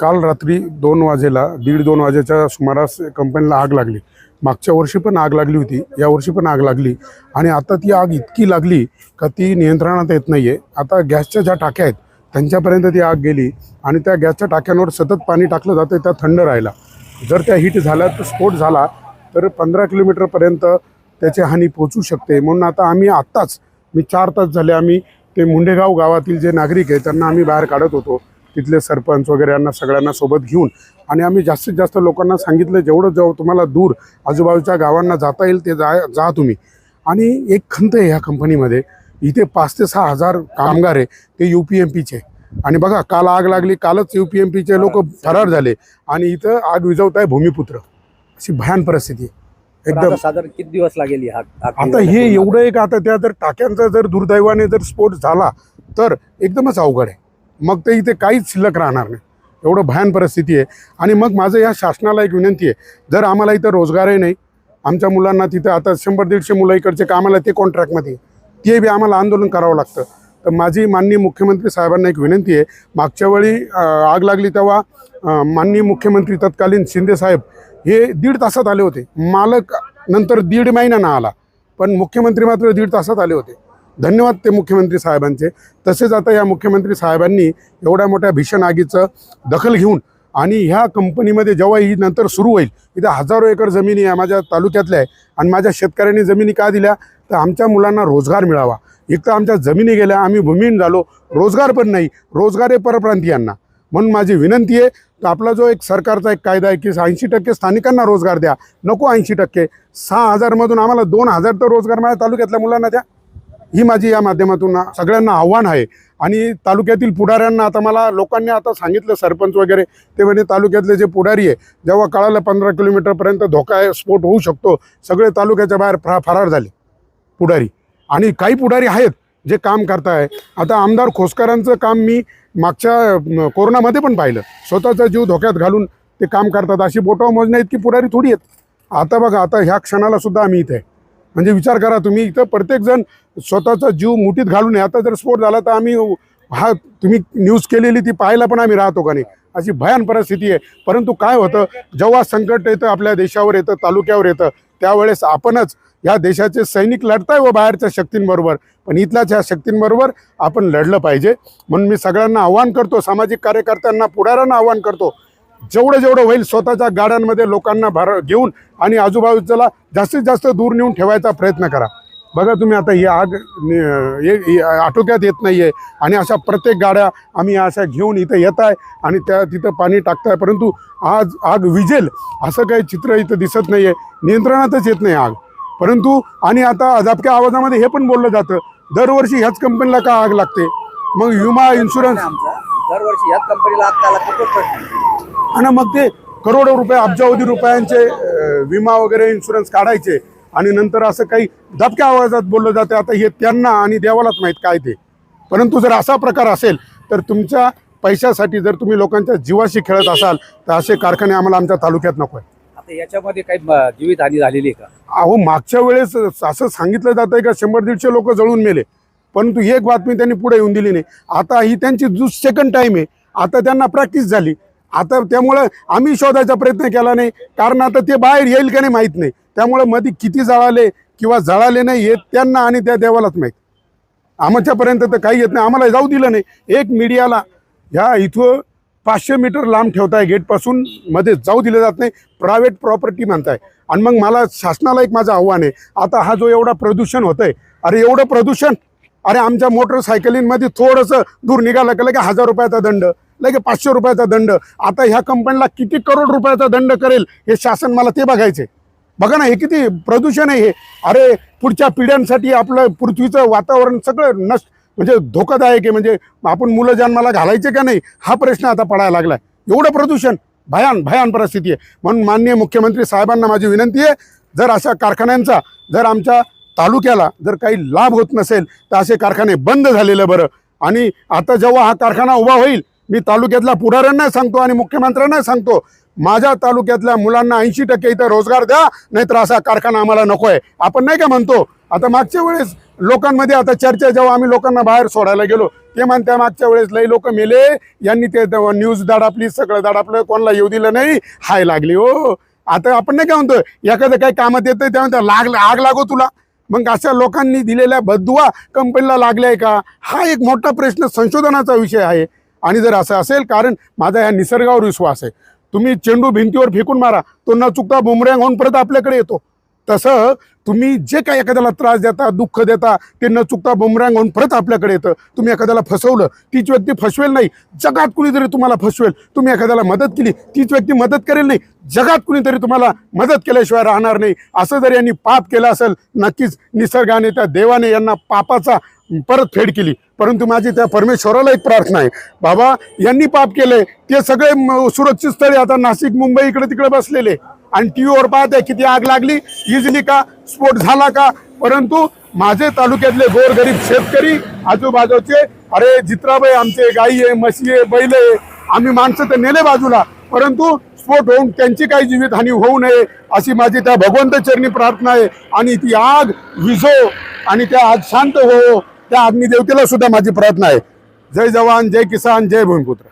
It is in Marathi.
काल रात्री दोन वाजेला दीड दोन वाजेच्या सुमारास कंपनीला आग लागली. मागच्या वर्षी पण आग लागली होती या वर्षी पण आग लागली. आणि आता ती आग इतकी लागली का ती नियंत्रणात येत नाही आहे आता गॅसच्या ज्या टाक्या आहेत त्यांच्यापर्यंत ती आग गेली आणि त्या गॅसच्या टाक्यांवर सतत पाणी टाकलं जातं त्या थंड राहिला जर त्या हिट झाल्या तर स्फोट झाला तर पंधरा किलोमीटरपर्यंत त्याची हानी पोचू शकते. म्हणून आता आम्ही आत्ताच मी चार तास झाले आम्ही ते मुंडेगाव गावातील जे नागरिक आहे त्यांना आम्ही बाहेर काढत होतो. तिथले सरपंच वगैरे यांना सगळ्यांना सोबत घेऊन आणि आम्ही जास्तीत जास्त लोकांना सांगितलं जेवढं जेव्हा तुम्हाला दूर आजूबाजूच्या गावांना जाता येईल ते जा जा तुम्ही. आणि एक खंत आहे ह्या कंपनीमध्ये इथे पाच ते सहा हजार कामगार आहे ते यू पी एम पीचे. आणि बघा काल आग लागली कालच यू पी एम पीचे लोक फरार झाले आणि इथं आग विझवत आहे भूमिपुत्र. अशी भयान परिस्थिती आहे. एकदम. साधारण किती दिवस लागेल आता? हे एवढं एक आता त्या जर टाक्यांचा जर दुर्दैवाने जर स्फोट झाला तर एकदमच अवघड आहे. मग ते इथे काहीच शिल्लक राहणार नाही. एवढं भयान परिस्थिती आहे. आणि मग माझं या शासनाला एक विनंती आहे. जर आम्हाला इथं रोजगारही नाही आमच्या मुलांना तिथं आता शंभर दीडशे मुलं इकडचे कामाला ते कॉन्ट्रॅक्टमध्ये ते बी आम्हाला आंदोलन करावं लागतं. तर माझी माननीय मुख्यमंत्री साहेबांना एक विनंती आहे. मागच्या वेळी आग लागली तेव्हा माननीय मुख्यमंत्री तत्कालीन शिंदेसाहेब हे दीड तासात आले होते. मालक नंतर दीड महिन्यानं आला. पण मुख्यमंत्री मात्र दीड तासात आले होते. धन्यवाद ते मुख्यमंत्री साहेबांचे. तसेच आता या मुख्यमंत्री साहेबांनी एवढ्या मोठ्या भीषण आगीचं दखल घेऊन आणि ह्या कंपनीमध्ये जेव्हा ही नंतर सुरू होईल इथं हजारो एकर जमिनी आहे माझ्या तालुक्यातल्या आहे आणि माझ्या शेतकऱ्यांनी जमिनी का दिल्या? तर आमच्या मुलांना रोजगार मिळावा. एक तर आमच्या जमिनी गेल्या आम्ही भूमिहीन झालो. रोजगार पण नाही रोजगार आहे परप्रांतीयांना. म्हणून माझी विनंती आहे तर आपला जो एक सरकारचा एक कायदा आहे की ऐंशी टक्के स्थानिकांना रोजगार द्या नको ऐंशी टक्के. सहा हजारमधून आम्हाला दोन हजार तर रोजगार माझ्या तालुक्यातल्या मुलांना द्या. ही माझी या माध्यमातून सगळ्यांना आव्हान आहे. आणि तालुक्यातील पुढाऱ्यांना आता मला लोकांनी आता सांगितलं सरपंच वगैरे ते म्हणजे तालुक्यातले जे पुढारी आहे जेव्हा कळालं पंधरा किलोमीटरपर्यंत धोका आहे स्फोट होऊ शकतो सगळे तालुक्याच्या बाहेर फरा फरार झाले पुढारी. आणि काही पुढारी आहेत जे काम करताय. आता आमदार खोसकरांचं काम मी मागच्या कोरोनामध्ये पण पाहिलं. स्वतःचा जीव धोक्यात घालून ते काम करतात. अशी बोटावर मोजण्या इतकी पुढारी थोडी आहेत. आता बघा आता ह्या क्षणाला सुद्धा आम्ही इथे आहे. म्हणजे विचार करा तुम्ही इथं प्रत्येकजण स्वतःचा जीव मुठीत घालून आहे. आता जर स्फोट झाला तर आम्ही हा तुम्ही न्यूज केलेली ती पाहायला पण आम्ही राहतो का नाही? अशी भयान परिस्थिती आहे. परंतु काय होतं जेव्हा संकट येतं आपल्या देशावर येतं तालुक्यावर येतं त्यावेळेस आपणच या देशाचे सैनिक लढताय व बाहेरच्या शक्तींबरोबर. पण इथल्याच ह्या शक्तींबरोबर आपण लढलं पाहिजे. म्हणून मी सगळ्यांना आव्हान करतो सामाजिक कार्यकर्त्यांना पुढाऱ्यांना आव्हान करतो जेवढं जेवढं होईल स्वतःच्या गाड्यांमध्ये लोकांना भर घेऊन आणि आजूबाजूला जास्तीत जास्त दूर नेऊन ठेवायचा प्रयत्न करा. बघा तुम्ही आता ही आग आटोक्यात येत नाही आहे आणि अशा प्रत्येक गाड्या आम्ही अशा घेऊन इथं येत आहे आणि त्या तिथं पाणी टाकताय परंतु आज आग विजेल असं काही चित्र इथं दिसत नाही आहे नियंत्रणातच येत नाही आग. परंतु आणि आता दबक्या आवाजामध्ये हे पण बोललं जातं दरवर्षी ह्याच कंपनीला का आग लागते? मग विमा इन्शुरन्स आमचा दरवर्षी ह्याच कंपनीला आग का लागते? आणि मग ते करोडो रुपये अब्जावधी रुपयांचे विमा वगैरे इन्शुरन्स काढायचे. आणि नंतर असं काही दबक्या आवाजात बोललं जाते. आता हे त्यांना आणि देवालाच माहीत काय ते. परंतु जर असा प्रकार असेल तर तुमच्या पैशासाठी जर तुम्ही लोकांच्या जीवाशी खेळत असाल तर असे कारखाने आम्हाला आमच्या तालुक्यात नको आहे आता याच्यामध्ये काही जीवितहानी झालेली आहे का? अहो मागच्या वेळेस असं सांगितलं जात आहे का शंभर दीडशे लोक जळून मेले. परंतु एक बातमी त्यांनी पुढे येऊन दिली नाही. आता ही त्यांची जो सेकंड टाईम आहे. आता त्यांना प्रॅक्टिस झाली. आता त्यामुळं आम्ही शोधायचा प्रयत्न केला नाही. कारण आता ते बाहेर येईल का नाही माहीत नाही. त्यामुळं मध्ये किती जळाले किंवा जळाले नाही हे त्यांना आणि त्या देवालाच माहीत. आमच्यापर्यंत तर काही येत नाही. आम्हाला जाऊ दिलं नाही. एक मीडियाला ह्या इथं पाचशे मीटर लांब ठेवताय गेटपासून. मध्ये जाऊ दिलं जात नाही. प्रायव्हेट प्रॉपर्टी म्हणताय. आणि मग मला शासनाला एक माझं आव्हान आहे. आता हा जो एवढा प्रदूषण होतंय. अरे एवढं प्रदूषण? अरे आमच्या मोटरसायकलींमध्ये थोडंसं दूर निघालं का की हजार रुपयाचा दंड. लगे पाचशे रुपयाचा दंड. आता ह्या कंपनीला किती करोड रुपयाचा दंड करेल हे शासन मला ते बघायचे बघा ना हे किती प्रदूषण आहे हे. अरे पुढच्या पिढ्यांसाठी आपलं पृथ्वीचं वातावरण सगळं नष्ट म्हणजे धोकादायक आहे. म्हणजे आपण मुलं जन्माला घालायचे का नाही हा प्रश्न आता पडायला लागलाय. एवढं प्रदूषण भयान भयान परिस्थिती आहे. म्हणून माननीय मुख्यमंत्री साहेबांना माझी विनंती आहे जर अशा कारखान्यांचा जर आमच्या तालुक्याला जर काही लाभ होत नसेल तर असे कारखाने बंद झालेलं बरं. आणि आता जेव्हा हा कारखाना उभा होईल मी तालुक्यातल्या पुढाऱ्यांना सांगतो आणि मुख्यमंत्र्यांना सांगतो माझ्या तालुक्यातल्या मुलांना ऐंशी टक्के इथं रोजगार द्या नाहीतर असा कारखाना आम्हाला नको आहे आपण नाही का म्हणतो आता मागच्या वेळेस लोकांमध्ये आता चर्चा जेव्हा आम्ही लोकांना बाहेर सोडायला गेलो ते म्हणत्या मागच्या वेळेस लई लोक मेले यांनी ते न्यूज दाडापली सगळं दाडापलं कोणाला येऊ दिलं नाही हाय लागली हो. आता आपण नाही काय म्हणतो एखादं काही कामात येतं तेव्हा म्हणतात, लाग आग लागो तुला. मग अशा लोकांनी दिलेल्या बदुवा कंपनीला लागल्या आहे का? हा एक मोठा प्रश्न संशोधनाचा विषय आहे. आणि जर असं असेल कारण माझा या निसर्गावर विश्वास आहे. तुम्ही चेंडू भिंतीवर फेकून मारा तो न चुकता बुमऱ्यांग होऊन परत आपल्याकडे येतो. तसं तुम्ही जे काही एखाद्याला त्रास देता दुःख देता ते न चुकता बुमऱ्यांग होऊन परत आपल्याकडे येतं. तुम्ही एखाद्याला फसवलं तीच व्यक्ती फसवेल नाही. जगात कुणीतरी तुम्हाला फसवेल. तुम्ही एखाद्याला मदत केली तीच व्यक्ती मदत करेल नाही. जगात कुणीतरी तुम्हाला मदत केल्याशिवाय राहणार नाही. असं जर यांनी पाप केलं असेल नक्कीच निसर्गाने त्या देवाने यांना पापाचा परत फेड केली. परंतु माझी त्या परमेश्वराला एक प्रार्थना आहे. बाबा यांनी पाप केलंय. ते सगळे सुरक्षित स्थळी आता नाशिक मुंबई इकडे तिकडे बसलेले. आणि टी व्हीवर पाहते किती आग लागली. इजली का? स्फोट झाला का? परंतु माझे तालुक्यातले गोरगरीब शेतकरी आजूबाजूचे अरे जित्राबाई आमचे गाई आहे म्हशी आहे बैल आहे आम्ही माणसं तर नेले बाजूला. परंतु स्फोट होऊन त्यांची काही जीवितहानी होऊ नये अशी माझी त्या भगवंत चरणी प्रार्थना आहे. आणि ती आग विझो आणि त्या आग शांत हो. त्या अग्निदेवतेला सुद्धा माझी प्रार्थना आहे. जय जवान जय किसान जय भूमिपुत्र.